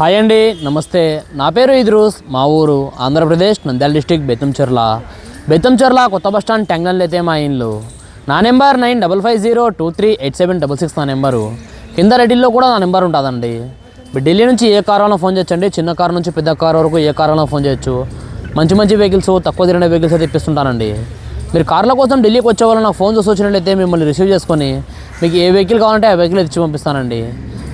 Hi అండి నమస్తే. నా పేరు ఇద్రూస్ మా ఊరు ఆంధ్రప్రదేశ్ నంద్యాల డిస్టిక్ బెత్తంచెర్ల బెత్తంచెర్ల కొత్త బస్ స్టాండ్ టెంగన్లు అయితే మా ఇండ్లు నా number nine double five zero two three eight seven double six నా నెంబరు. కింద రెడ్డిల్లో కూడా నా నెంబర్ ఉంటుందండి. మీరు ఢిల్లీ నుంచి ఏ కారులో ఫోన్ చేయొచ్చండి? చిన్న కారు నుంచి పెద్ద కారు వరకు ఏ కారులో ఫోన్ చేయొచ్చు? మంచి మంచి వెహికల్స్ తక్కువ తిరిగిన వెహికల్స్ అయితే ఇప్పిస్తుంటానండి. మీరు కార్ల కోసం ఢిల్లీకి వచ్చే వాళ్ళు నాకు ఫోన్ చేసి వచ్చినట్లయితే మిమ్మల్ని రిసీవ్ చేసుకొని మీకు ఏ వెహికల్ కావాలంటే ఆ వెహికల్ ఇచ్చి పంపిస్తానండి.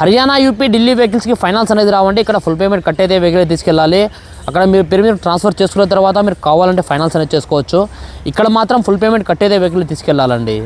హర్యానా యూపీ ఢిల్లీ వెహికల్స్కి ఫైనాన్స్ అనేది రావండి. ఇక్కడ ఫుల్ పేమెంట్ కట్టేదే వెహికల్ తీసుకెళ్ళాలి. అక్కడ మీరు పేరు మీద ట్రాన్స్ఫర్ చేసుకున్న తర్వాత మీరు కావాలంటే ఫైనాన్స్ అనేది చేసుకోవచ్చు. ఇక్కడ మాత్రం ఫుల్ పేమెంట్ కట్టేదే వెహికల్ తీసుకెళ్ళాలండి.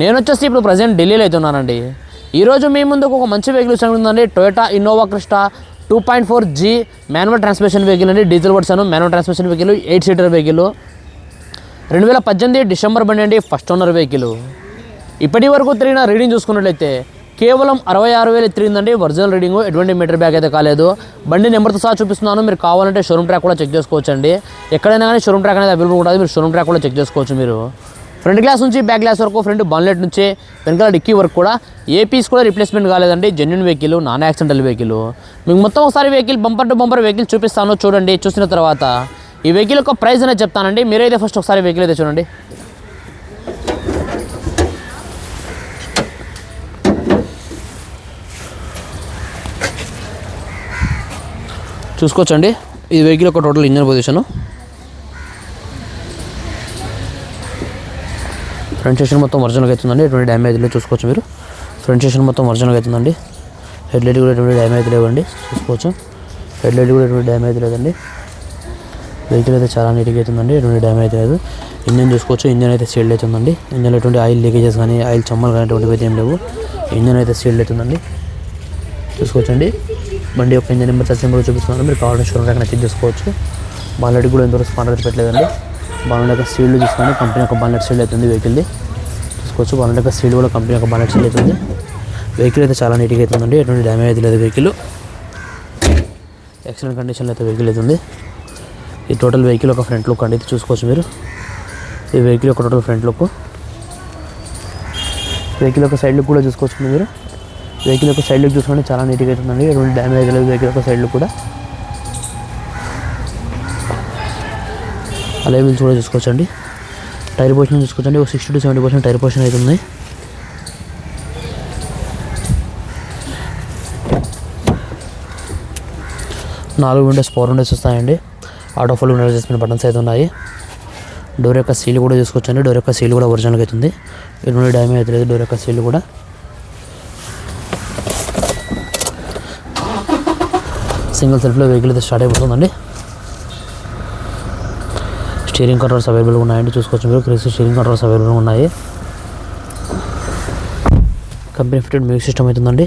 నేను వచ్చేసి ఇప్పుడు ప్రజెంట్ ఢిల్లీలో అయితే ఉన్నానండి. ఈరోజు మీ ముందుకు ఒక మంచి వెహికల్ ఉందండి. Toyota Innova Crysta two point four G manual transmission vehicle అండి. Diesel version manual transmission vehicle eight seater vehicle. రెండు వేల పద్దెనిమిది డిసెంబర్ బండి అండి ఫస్ట్ ఓనర్ వెహికల్. ఇప్పటి వరకు తిరిగిన రీడింగ్ చూసుకున్నట్లయితే కేవలం అరవై ఆరు వేలు ఎత్తిరిందండి ఒరిజినల్ రీడింగ్ ఎటువంటి మీటర్ బ్యాగ్ అయితే కాలేదు. బండి నెంబర్తో సహా చూపిస్తున్నాను. మీరు కావాలంటే షోరూమ్ ట్రాక్ కూడా చెక్ చేసుకోవచ్చండి. ఎక్కడైనా కానీ షోరూమ్ ట్రాక్ అనేది అవైలబుల్ ఉంటుంది. మీరు షోరూమ్ ట్రాక్ కూడా చెక్ చేసుకోవచ్చు మీరు. ఫ్రంట్ గ్లాస్ నుంచి బ్యాక్ గ్లాస్ వరకు ఫ్రంట్ బాన్లెట్ నుంచి వెనకాల డిక్కీ వరకు కూడా ఏ పీస్ కూడా రిప్లేస్మెంట్ కాలేదండి. Genuine vehicle non accidental vehicle మీకు మొత్తం ఒకసారి vehicle bumper to bumper vehicle చూపిస్తాను. చూడండి చూసిన తర్వాత. ఈ వెహికల్ యొక్క ప్రైస్ అనేది చెప్తానండి. మీరైతే ఫస్ట్ ఒకసారి వెహికల్ అయితే చూడండి. చూసుకోవచ్చండి. ఇది వెహికల్ ఒక total engine position. Front section మొత్తం ఒరిజినల్గా అవుతుందండి. ఎటువంటి డ్యామేజ్ లేదు చూసుకోవచ్చు మీరు. ఫ్రంట్ సెషన్ మొత్తం ఒరిజినల్గా అవుతుందండి. హెడ్ లైట్ కూడా ఎటువంటి డ్యామేజ్ లేవండి చూసుకోవచ్చు. హెడ్ లైట్ కూడా ఎటువంటి డ్యామేజ్ లేదండి. వెహికల్ అయితే చాలా నీట్గా అవుతుందండి ఎటువంటి డ్యామేజ్ లేదు. ఇంజన్ చూసుకోవచ్చు ఇంజన్ అయితే సీల్డ్ అవుతుందండి. ఇంజన్ ఎటువంటి ఆయిల్ లీకేజెస్ కానీ ఆయిల్ చమ్మలు కానీ ఎటువంటివి అయితే ఏం లేవు. ఇంజన్ అయితే సీల్డ్ అవుతుందండి. చూసుకోవచ్చండి. బండి యొక్క ఇంజన్ నెంబర్ సచిన్ కూడా చూపిస్తున్నాను. మీరు కావాలంటే షోరూమ్ ర్యాక్ చెక్ చేసుకోవచ్చు కూడా ఎంతవరకు స్పాండర్ పెట్టలేదండి. బాలెట్ యొక్క సీల్డ్ చూసుకోండి కంపెనీ యొక్క బాలెట్ సీల్డ్ అవుతుంది వెహికల్ది చూసుకోవచ్చు. బాలెట్ యొక్క సీల్డ్ కూడా కంపెనీ యొక్క బాలెట్ సీల్డ్ అవుతుంది వెహికల్ అయితే చాలా నీట్గా అవుతుందండి ఎటువంటి డ్యామేజ్ అయితే లేదు వెహికల్ ఎక్సలెంట్ కండిషన్లో అయితే వెహికల్ అవుతుంది ఈ టోటల్ వెహికల్ ఒక ఫ్రంట్ లుక్ అండి. చూసుకోవచ్చు మీరు. ఈ వెహికల్ యొక్క టోటల్ ఫ్రంట్ లుక్ వెహికల్ యొక్క సైడ్ లుక్ కూడా చూసుకోవచ్చు మీరు. వెహికల్ యొక్క సైడ్ లుక్ చూసుకోండి చాలా నీట్గా అవుతుందండి ఎటువంటి డ్యామేజ్ లేదు వెహికల్ యొక్క సైడ్ లుక్ కూడా. అలాగే మీరు కూడా చూసుకోవచ్చండి. టైర్ పోర్షన్ చూసుకోవచ్చండి. ఒక sixty to seventy percent tyre portion అవుతుంది నాలుగు విండోస్ ఫోర్ విండోస్ వస్తాయండి. Auto full window adjustment buttons అయితే ఉన్నాయి. డోర్ యొక్క సీల్ కూడా చూసుకోవచ్చండి. డోర్ యొక్క సీల్ కూడా ఒరిజినల్గా అవుతుంది ఎటువంటి డ్యామేజ్ అయితే లేదు. డోర్ యొక్క సీల్ కూడా. సింగిల్ సెల్ఫ్లో వెహికల్ అయితే స్టార్ట్ అయిపోతుందండి. స్టీరింగ్ కంట్రోల్స్ అవైలబుల్గా ఉన్నాయండి. చూసుకోవచ్చు మీరు. క్రిస్ స్టీరింగ్ కంట్రోల్స్ అవైలబుల్గా ఉన్నాయి. కంపెనీ ఫిటెడ్ మ్యూజిక్ సిస్టమ్ అవుతుందండి.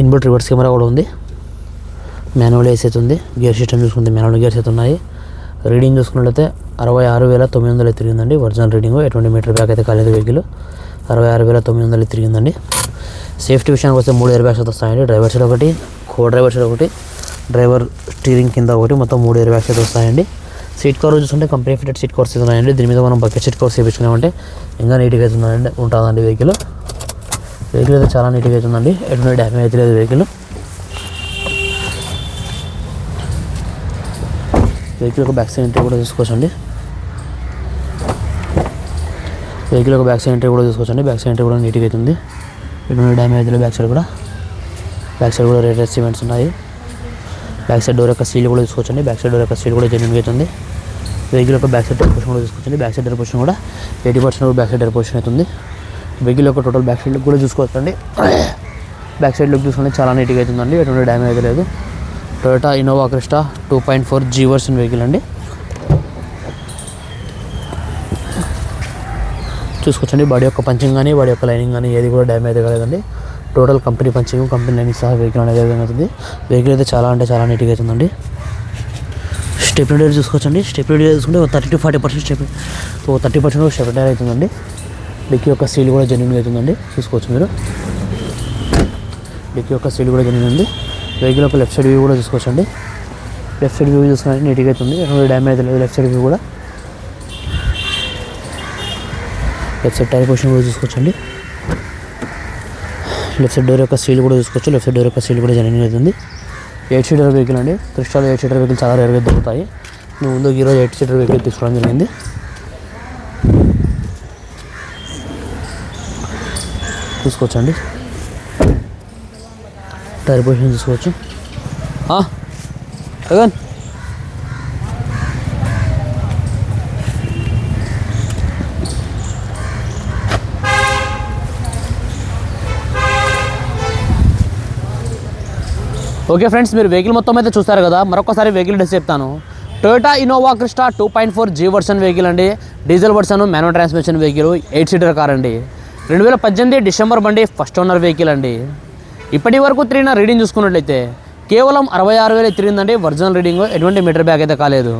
ఇన్బుట్ రివర్స్ కెమెరా కూడా ఉంది. మాన్యువల్ ఏసీ అయితే ఉంది. గేర్ సిస్టమ్ చూసుకుంటే మాన్యువల్ గేర్స్ అయితే ఉన్నాయి. రీడింగ్ చూసుకున్నట్లయితే అరవై ఆరు వేల తొమ్మిది వందలు తిరిగిందండి. ఒరిజినల్ రీడింగ్ ఎటువంటి మీటర్ బ్యాక్ అయితే కాలేదు వెహికల్. అరవై ఆరు వేల తొమ్మిది వందలు తిరిగిందండి. సేఫ్టీ విషయానికి వస్తే మూడు ఎయిర్ బ్యాగ్స్ వస్తాయండి. డ్రైవర్ సైడ్ ఒకటి. కో డ్రైవర్ సైడ్ ఒకటి. డ్రైవర్ స్టీరింగ్ కింద ఒకటి. మొత్తం మూడు ఎయిర్ బ్యాగ్స్ అయితే వస్తాయండి. సీట్ కవర్ చూసుకుంటే కంపెనీ ఫిటెడ్ సీట్ కవర్స్ ఉన్నాయండి. దీని మీద మనం బకెట్ సీట్ కవర్స్ చేయించుకున్నామంటే ఇంకా నీట్గా అయితే ఉంటుందండి వెహికల్. వెహికల్ అయితే చాలా నీట్గా అవుతుందండి ఎటువంటి డ్యామేజ్ అయితే లేదు వెహికల్. వెహికల్ ఒక బ్యాక్ సైడ్ ఎంట్రీ కూడా చూసుకోవచ్చండి. వెహికల్ ఒక బ్యాక్ సైడ్ ఎంట్రీ కూడా చూసుకోవచ్చండి. బ్యాక్ సైడ్ ఎంట్రీ కూడా నీట్గా అవుతుంది ఎటువంటి డ్యామేజ్ లేదు బ్యాక్ సైడ్ కూడా. బ్యాక్ సైడ్ కూడా రెడ్ సిమెంట్స్ ఉన్నాయి. బ్యాక్ సైడ్ డోర్ యొక్క సీల్ కూడా చూసుకోవచ్చండి బ్యాక్ సైడ్ డోర్ యొక్క సీల్ కూడా జెన్యున్గా అవుతుంది వెహికల్ యొక్క బ్యాక్ సైడ్ డోర్ పొజిషన్ కూడా చూసుకోవచ్చండి బ్యాక్ సైడ్ డోర్ పొజిషన్ కూడా eighty percent back side door position అవుతుంది. వెహికల్ యొక్క టోటల్ బ్యాక్ సైడ్ లుక్ కూడా చూసుకోవచ్చండి. బ్యాక్ సైడ్ లుక్ చూసుకుంటే చాలా నీట్గా అవుతుందండి. ఎటువంటి డ్యామేజ్ అయితే లేదు. Toyota Innova Crysta two point four G version vehicle అండి. చూసుకోవచ్చండి. బాడీ యొక్క పంచింగ్ కానీ బాడీ యొక్క లైనింగ్ కానీ ఏది కూడా డ్యామేజ్ కాలేదండి. టోటల్ కంపెనీ పంచింగ్ కంపెనీ అన్ని సహా వెహికల్ అనేది అవుతుంది. వెహికల్ అయితే చాలా అంటే చాలా నీట్గా అవుతుందండి. స్టెప్ డైర్ చూసుకోవచ్చండి. స్టెప్ డైర్ చూసుకుంటే thirty to forty percent step so thirty percent step tyre అవుతుందండి. డిక్కీ యొక్క సీల్ కూడా జెన్యున్గా అవుతుందండి. చూసుకోవచ్చు మీరు. డిక్కీ యొక్క సీల్ కూడా జెన్యున్ ఉంది. వెహికల్ యొక్క లెఫ్ట్ సైడ్ వ్యూ కూడా చూసుకోవచ్చండి. లెఫ్ట్ సైడ్ వ్యూ చూసుకుంటే నీట్గా అవుతుంది. ఎటువంటి డ్యామేజ్ లేదు. లెఫ్ట్ సైడ్ వ్యూ కూడా. లెఫ్ట్ సైడ్ టైర్ పొజిషన్ కూడా చూసుకోవచ్చండి. లెఫ్ట్ సైడ్ డోర్ యొక్క సీల్ కూడా చూసుకోవచ్చు. లెఫ్ట్ సైడ్ డోర్ యొక్క సీల్ కూడా జరిగింది అవుతుంది. ఎయిట్ సీటర్ వెహికల్ అండి. క్రిస్టాల్ ఎయిట్ సీటర్ వెహికల్ చాలా రేరుగా దొరుకుతాయి. నేను ముందు ఈరోజు ఎయిట్ సీటర్ వెహికల్ తీసుకోవడం జరిగింది. చూసుకోవచ్చండి. టైర్ పొజిషన్ చూసుకోవచ్చు. ఆ, ఓకే ఫ్రెండ్స్ మీరు వెహికల్ మొత్తం అయితే చూస్తారు కదా మరొకసారి వెహికల్ డీటెయిల్స్ చెప్తాను. Toyota Innova Crysta two point four G version vehicle అండి. Diesel version manual transmission vehicle eight seater car అండి. రెండు వేల పద్దెనిమిది డిసెంబర్ బండి ఫస్ట్ ఓనర్ వెహికల్ అండి. ఇప్పటి వరకు తిరిగిన రీడింగ్ చూసుకున్నట్లయితే కేవలం అరవై ఆరు వేలు తిరిగిందండి. ఒరిజినల్ రీడింగ్ ఎటువంటి మీటర్ బ్యాగ్ అయితే కాలేదు.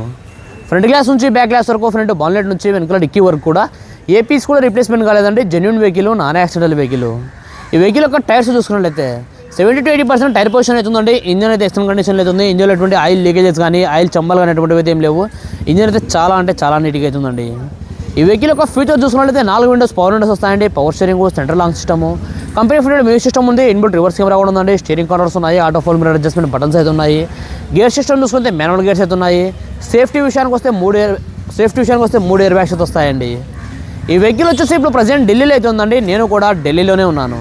ఫ్రంట్ గ్లాస్ నుంచి బ్యాక్ గ్లాస్ వరకు ఫ్రంట్ బాన్లెట్ నుంచి వెనకాల డిక్కీ వరకు కూడా ఏ పీస్ కూడా రీప్లేస్మెంట్ కాలేదండి. Genuine vehicle non accidental vehicle ఈ వెహికల్ యొక్క టైర్స్ చూసుకున్నట్లయితే seventy to eighty percent tyre position అవుతుందండి ఇంజన్ అయితే ఎక్స్ట్రమ్ కండిషన్లో అవుతుంది. ఇంజన్లో ఎటువంటి ఆయిల్ లీకేజెస్ కానీ ఆయిల్ చంబలు కానీ అటువంటివి అయితే ఏం లేవు. ఇంజన్ అయితే చాలా అంటే చాలా నీట్గా అవుతుందండి. ఈ వెహికల్ యొక్క ఫీచర్ చూసుకున్నట్లయితే నాలుగు విండోస్ పవర్ విండోస్ వస్తాయండి. Power steering central lock system company fitted music system ఉంది. ఇన్బుల్ రివర్స్ కెమెరా కూడా ఉందండి. స్టీరింగ్ కార్నర్స్ ఉన్నాయి. Auto fold mirror adjustment buttons అయితే ఉన్నాయి. గేర్ సిస్టమ్ చూసుకుంటే మాన్యువల్ గేర్స్ అయితే ఉన్నాయి. సేఫ్టీ విషయానికి వస్తే మూడు ఎయిర్ సేఫ్టీ విషయానికి వస్తే మూడు ఎయిర్ బ్యాగ్స్ అయితే వస్తాయండి. ఈ వెహికల్ వచ్చేసి ఇప్పుడు ప్రజెంట్ ఢిల్లీలో అయితే ఉందండి. నేను కూడా ఢిల్లీలోనే ఉన్నాను.